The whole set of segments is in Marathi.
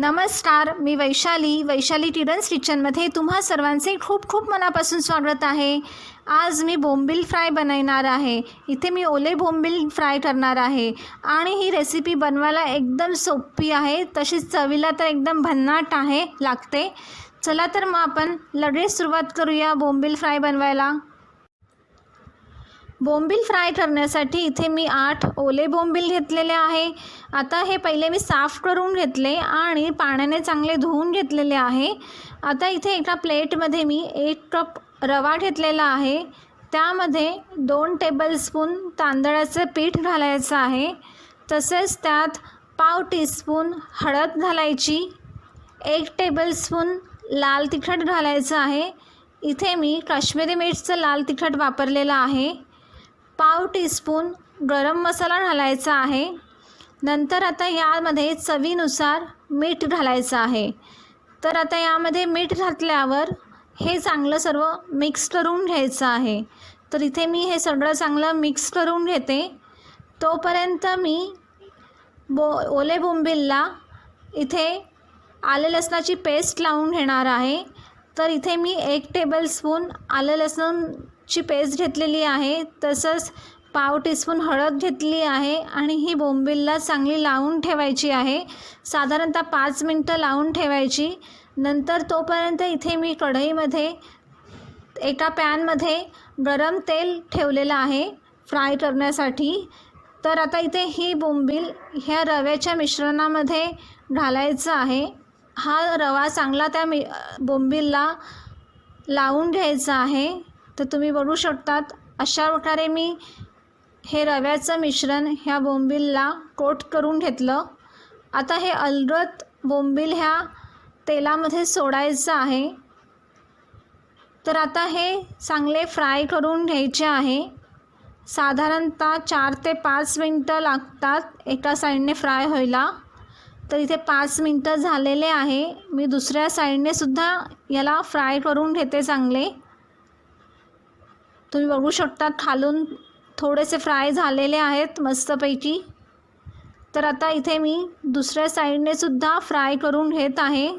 नमस्कार मी वैशाली वैशाली टिरन्स किचनमध्ये तुम्हा सर्वांचे खूप खूप मनापासून स्वागत आहे. आज मी बोंबील फ्राय बनवणार आहे. इथे मी ओले बोंबील फ्राय करणार आहे. आणि ही रेसिपी बनवायला एकदम सोपी आहे. तशीच चवीला तर एकदम भन्नाट आहे लागते. चला तर मग आपण लगेच सुरुवात करूया बोंबील फ्राय बनवायला. बोंबील फ्राय करण्यासाठी इथे मी आठ ओले बोंबील घेतलेले आहे. आता हे पहिले मी साफ करून घेतले आणि पाण्याने चांगले धुवून घेतलेले आहे. आता इथे एका प्लेटमध्ये मी एक कप रवा घेतलेला आहे. त्यामध्ये दोन टेबलस्पून तांदळाचं पीठ घालायचं आहे. तसेच त्यात पाव टीस्पून हळद घालायची एक टेबलस्पून लाल तिखट घालायचं आहे. इथे मी काश्मीरी मिरचं लाल तिखट वापरलेलं आहे. पाव टीस्पून गरम मसाला घालायचा आहे. नंतर आता यामध्ये चवीनुसार मीठ घालायचं आहे. तर आता यामध्ये मीठ घातल्यावर हे चांगलं सर्व मिक्स करून घ्यायचं आहे. तर इथे मी हे सगळं चांगलं मिक्स करून घेते. तोपर्यंत मी बो ओले बोंबिलला इथे आले लसणाची पेस्ट लावून घेणार आहे. तर इथे मी एक टेबलस्पून आलं ची पेस्ट घेतलेली आहे तसंच पाव टीस्पून हळद घेतली आहे आणि ही बोंबिलला चांगली लावून ठेवायची आहे. साधारणतः पाच मिनटं लावून ठेवायची. नंतर तोपर्यंत इथे मी कढईमध्ये एका पॅनमध्ये गरम तेल ठेवलेलं आहे फ्राय करण्यासाठी. तर आता इथे ही बोंबील ह्या रव्याच्या मिश्रणामध्ये घालायचं आहे. हा रवा चांगला त्या मि बोंबीलला लावून घ्यायचा आहे. तर तुम्ही बघू शकतात अशा प्रकारे मी हे रव्याचं मिश्रण ह्या बोंबीलला कोट करून घेतलं. आता हे अलगत बोंबील ह्या तेलामध्ये सोडायचं आहे. तर आता हे चांगले फ्राय करून घ्यायचे आहे. साधारणतः चार ते पाच मिनटं लागतात एका साईडने फ्राय व्हायला. तर इथे पाच मिनटं झालेले आहे. मी दुसऱ्या साईडने सुद्धा याला फ्राय करून घेते चांगले. तुम्ही बघू शकता खालून थोडेसे फ्राय झालेले आहेत मस्तपैकी. तर आता इथे मी दुसऱ्या साईडने सुद्धा फ्राय करून घेत आहे.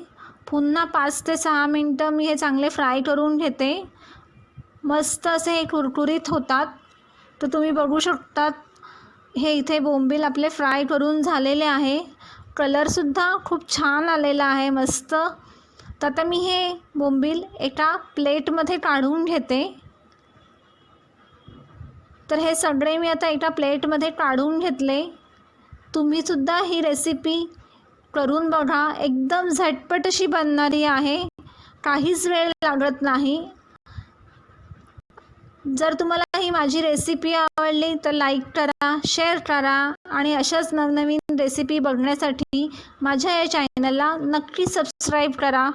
पुन्हा पाच ते सहा मिनटं मी हे चांगले फ्राय करून घेते. मस्त असे हे कुरकुरीत होतात. तर तुम्ही बघू शकतात हे इथे बोंबील आपले फ्राय करून झालेले आहे. कलरसुद्धा खूप छान आलेला आहे मस्त. तर आता मी हे बोंबील एका प्लेटमध्ये काढून घेते. तर हे सगळे मी आता एका प्लेटमध्ये काढून घेतले. तुम्हीसुद्धा ही रेसिपी करून बघा. एकदम झटपट अशी बनणारी आहे. काहीच वेळ लागत नाही. जर तुम्हाला ही माझी रेसिपी आवडली तर लाईक करा शेअर करा आणि अशाच नवनवीन रेसिपी बघण्यासाठी माझ्या या चॅनलला नक्की सबस्क्राईब करा.